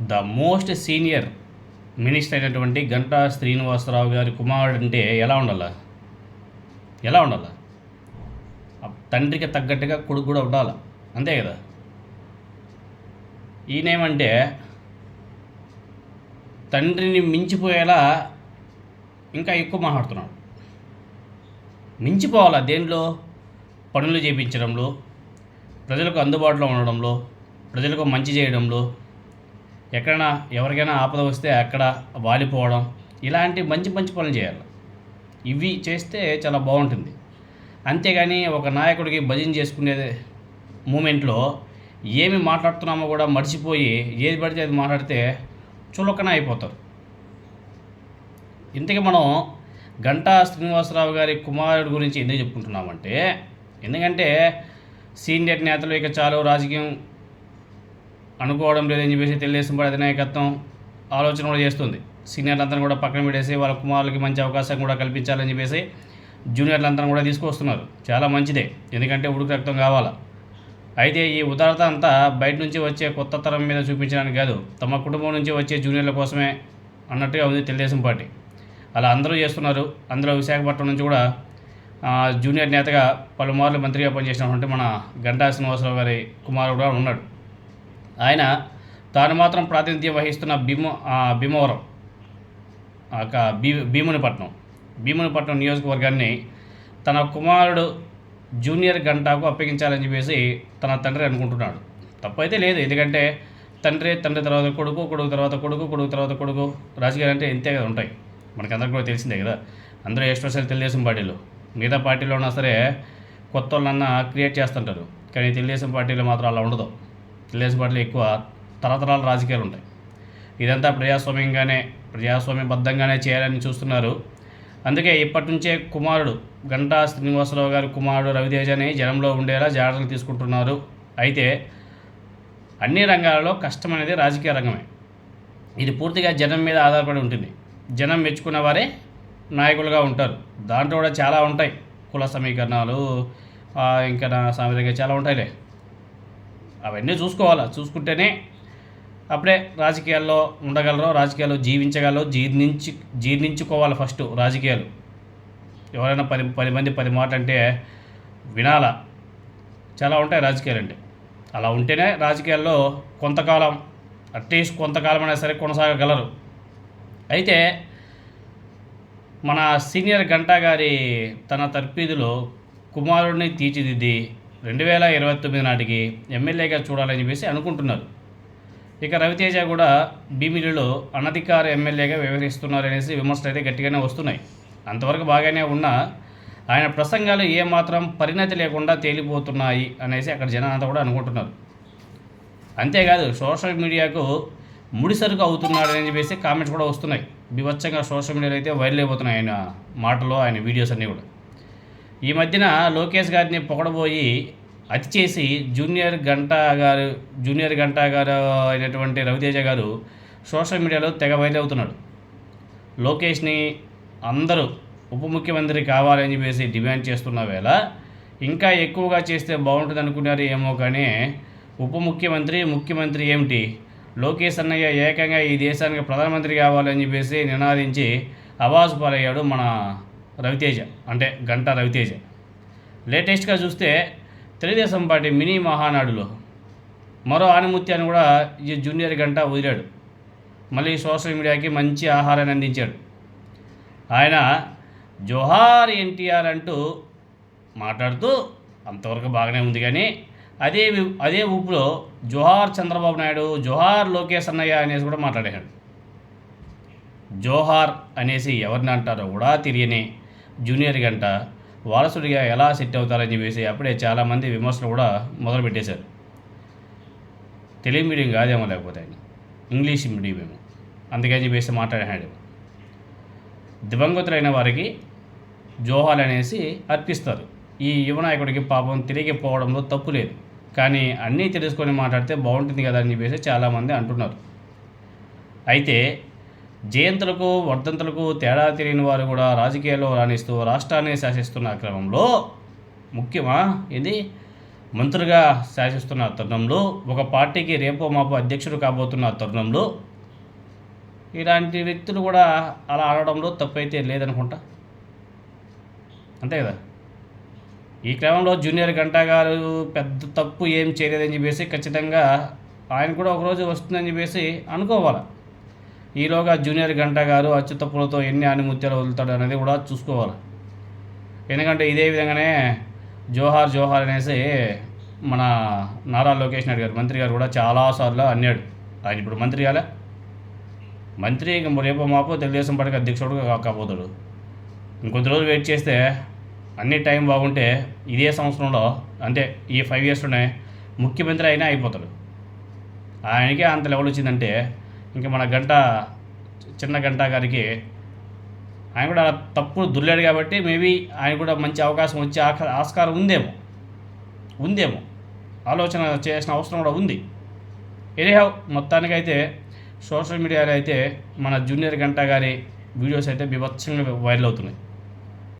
The most senior minister అయినటువంటి గంటా శ్రీనివాసరావు గారి కుమారుడు అంటే ఎలా ఉండాలా? ఎలా ఉండాలా? తండ్రికి తగ్గట్టుగా కొడుకు కూడా ఉండాలి? అంతే కదా? ఈయనేమంటే తండ్రిని మించిపోయేలా ఇంకా ఎక్కువ మాట్లాడుతున్నాడు. మించిపోవాలా దేంట్లో? పనులు చేయించడంలో ప్రజలకు అందుబాటులో ఉండడంలో ప్రజలకు మంచి చేయడంలో ఎక్కడైనా ఎవరికైనా ఆపద వస్తే అక్కడ వాలిపోవడం ఇలాంటి మంచి మంచి పనులు చేయాలి. ఇవి చేస్తే చాలా బాగుంటుంది. అంతేగాని ఒక నాయకుడికి భజన చేసుకునే మూమెంట్లో ఏమి మాట్లాడుతున్నామో కూడా మర్చిపోయి ఏది పడితే అది మాట్లాడితే చులకన అయిపోతారు. ఇంతకీ మనం గంటా శ్రీనివాసరావు గారి కుమారుడు గురించి ఎందుకు చెప్పుకుంటున్నామంటే ఎందుకంటే సీనియర్ నేతలు ఇక చాలు రాజకీయం అనుకోవడం లేదని చెప్పేసి తెలుగుదేశం పార్టీ అధినాయకత్వం ఆలోచన కూడా చేస్తుంది. సీనియర్లందరూ కూడా పక్కన పెట్టేసి వాళ్ళ కుమారులకి మంచి అవకాశం కూడా కల్పించాలని చెప్పేసి జూనియర్లందరూ కూడా తీసుకొస్తున్నారు. చాలా మంచిదే. ఎందుకంటే ఉడుకు రక్తం కావాలా? అయితే ఈ ఉదారత అంతా బయట నుంచి వచ్చే కొత్త తరం మీద చూపించడానికి కాదు తమ కుటుంబం నుంచి వచ్చే జూనియర్ల కోసమే అన్నట్టుగా ఉంది తెలుగుదేశం పార్టీ. అలా అందరూ చేస్తున్నారు. అందులో విశాఖపట్నం నుంచి కూడా జూనియర్ నేతగా పలుమార్లు మంత్రిగా పనిచేసినటువంటి మన గంటా శ్రీనివాసరావు గారి కుమారుడు కూడా ఉన్నాడు. ఆయన తాను మాత్రం ప్రాతినిధ్యం వహిస్తున్న భీమ భీమవరం భీ భీమునిపట్నం భీమునిపట్నం నియోజకవర్గాన్ని తన కుమారుడు జూనియర్ గంటాకు అప్పగించాలని చెప్పేసి తన తండ్రి అనుకుంటున్నాడు. తప్పైతే లేదు ఎందుకంటే తండ్రి తండ్రి తర్వాత కొడుకు కొడుకు తర్వాత కొడుకు కొడుకు తర్వాత కొడుకు రాజకీయాలు అంటే ఇంతే కదా ఉంటాయి. మనకందరికి కూడా తెలిసిందే కదా. అందరూ ఎస్పెషల్ తెలుగుదేశం పార్టీలో. మిగతా పార్టీలో ఉన్నా సరే కొత్త వాళ్ళన్నా క్రియేట్ చేస్తుంటారు. కానీ తెలుగుదేశం పార్టీలో మాత్రం అలా ఉండదు. తెలుగుదేశం పార్టీలో ఎక్కువ తరతరాల రాజకీయాలు ఉంటాయి. ఇదంతా ప్రజాస్వామ్యంగానే ప్రజాస్వామ్యబద్ధంగానే చేయాలని చూస్తున్నారు. అందుకే ఇప్పటి నుంచే కుమారుడు గంటా శ్రీనివాసరావు గారి కుమారుడు రవితేజని జనంలో ఉండేలా జాగ్రత్తలు తీసుకుంటున్నారు. అయితే అన్ని రంగాలలో కష్టం అనేది రాజకీయ రంగమే. ఇది పూర్తిగా జనం మీద ఆధారపడి ఉంటుంది. జనం మెచ్చుకున్న వారే నాయకులుగా ఉంటారు. దాంట్లో కూడా చాలా ఉంటాయి. కుల సమీకరణాలు ఇంకా నా సామాజిక చాలా ఉంటాయిలే. అవన్నీ చూసుకోవాలా. చూసుకుంటేనే అప్పుడే రాజకీయాల్లో ఉండగలరు రాజకీయాల్లో జీవించగలరో జీర్ణించి జీర్ణించుకోవాలి ఫస్ట్ రాజకీయాలు. ఎవరైనా పది పది మంది పది మాట అంటే వినాలా. చాలా ఉంటాయి రాజకీయాలు అంటే అలా ఉంటేనే రాజకీయాల్లో కొంతకాలం అట్లీస్ట్ కొంతకాలం అయినా సరే కొనసాగగలరు. అయితే మన సీనియర్ గంటా గారి తన తర్పీదులో కుమారుడిని తీర్చిదిద్ది రెండు వేల ఇరవై తొమ్మిది నాటికి ఎమ్మెల్యేగా చూడాలని చెప్పేసి అనుకుంటున్నారు. ఇక రవితేజ కూడా భీమిలిలో అనధికార ఎమ్మెల్యేగా వ్యవహరిస్తున్నారనేసి విమర్శలు అయితే గట్టిగానే వస్తున్నాయి. అంతవరకు బాగానే ఉన్నా ఆయన ప్రసంగాలు ఏమాత్రం పరిణతి లేకుండా తేలిపోతున్నాయి అనేసి అక్కడ జనం అంతా కూడా అనుకుంటున్నారు. అంతేకాదు సోషల్ మీడియాకు ముడిసరుకు అవుతున్నాడని చెప్పేసి కామెంట్స్ కూడా వస్తున్నాయి. బివచ్చంగా సోషల్ మీడియాలో అయితే వైరల్ అయిపోతున్నాయి ఆయన మాటలు ఆయన వీడియోస్ అన్నీ కూడా. ఈ మధ్యన లోకేష్ గారిని పొగడబోయి అతి చేసి జూనియర్ గంటా గారు జూనియర్ గంటా గారు అయినటువంటి రవితేజ గారు సోషల్ మీడియాలో తెగ వైరల్ అవుతున్నాడు. లోకేష్ని అందరూ ఉప ముఖ్యమంత్రి కావాలని చెప్పేసి డిమాండ్ చేస్తున్న వేళ ఇంకా ఎక్కువగా చేస్తే బాగుంటుంది అనుకున్నారు ఏమో కానీ ఉప ముఖ్యమంత్రి ముఖ్యమంత్రి ఏమిటి? లోకేష్ అన్నయ్య ఏకంగా ఈ దేశానికి ప్రధానమంత్రి కావాలని చెప్పేసి నినాదించి అవాజు పాలయ్యాడు మన రవితేజ అంటే గంటా రవితేజ. లేటెస్ట్గా చూస్తే తెలుగుదేశం పార్టీ మినీ మహానాడులో మరో ఆనిముత్యాన్ని కూడా ఈ జూనియర్ గంట వదిలాడు. మళ్ళీ సోషల్ మీడియాకి మంచి ఆహారాన్ని అందించాడు. ఆయన జోహార్ ఎన్టీఆర్ అంటూ మాట్లాడుతూ అంతవరకు బాగానే ఉంది కానీ అదే అదే ఊపులో జోహార్ చంద్రబాబు నాయుడు జోహార్ లోకేష్ అన్నయ్య అనేసి కూడా మాట్లాడాడు. జోహార్ అనేసి ఎవరిని అంటారో కూడా తెలియని జూనియర్ గంట వారసుడిగా ఎలా సెట్ అవుతారని చెప్పేసి అప్పుడే చాలామంది విమర్శలు కూడా మొదలుపెట్టేశారు. తెలుగు మీడియం కాదేమో లేకపోతే ఆయన ఇంగ్లీష్ మీడియం ఏమో. అందుకని చెప్పేసి మాట్లాడాడు. దివంగతులైన వారికి జోహాలు అనేసి అర్పిస్తారు. ఈ యువ నాయకుడికి పాపం తిరిగిపోవడంలో తప్పు లేదు. కానీ అన్నీ తెలుసుకొని మాట్లాడితే బాగుంటుంది కదా అని చెప్పేసి చాలామంది అంటున్నారు. అయితే జయంతులకు వర్ధంతులకు తేడా తెలియని వారు కూడా రాజకీయాల్లో రాణిస్తూ రాష్ట్రాన్ని శాసిస్తున్న క్రమంలో ముఖ్యమా? ఇది మంత్రులుగా శాసిస్తున్న తరుణంలో ఒక పార్టీకి రేపో మాపో అధ్యక్షుడు కాబోతున్న తరుణంలో ఇలాంటి వ్యక్తులు కూడా అలా ఆడడంలో తప్పైతే లేదనుకుంటా? అంతే కదా? ఈ క్రమంలో జూనియర్ గంటా గారు పెద్ద తప్పు ఏం చేయలేదని చెప్పేసి ఖచ్చితంగా ఆయన కూడా ఒకరోజు వస్తుందని చెప్పేసి అనుకోవాలి? ఈలోగా జూనియర్ గంట గారు అచ్యుతప్పులతో ఎన్ని ఆనిముత్యాలు వదులుతాడు అనేది కూడా చూసుకోవాలి. ఎందుకంటే ఇదే విధంగానే జోహార్ జోహార్ అనేసి మన నారా లోకేష్ నాయుడు గారు మంత్రి గారు కూడా చాలాసార్లు అన్నాడు. ఆయన ఇప్పుడు మంత్రి కాలే. మంత్రి రేపు మాపో తెలుగుదేశం పార్టీకి అధ్యక్షుడు కాకపోతాడు. ఇంకొద్ది రోజులు వెయిట్ చేస్తే అన్ని టైం బాగుంటే ఇదే సంవత్సరంలో అంటే ఈ ఫైవ్ ఇయర్స్లోనే ముఖ్యమంత్రి అయినా అయిపోతాడు. ఆయనకే అంత లెవెల్ వచ్చిందంటే ఇంకా మన గంట చిన్న గంట గారికి ఆయన కూడా తప్పు దుర్లేడు కాబట్టి మేబీ ఆయన కూడా మంచి అవకాశం వచ్చే ఆక- ఆస్కారం ఉందేమో. ఉందేమో. ఆలోచన చేసిన అవసరం కూడా ఉంది. ఎనీహౌ మొత్తానికైతే సోషల్ మీడియాలో అయితే మన జూనియర్ గంట గారి వీడియోస్ అయితే బీభత్సంగా వైరల్ అవుతున్నాయి.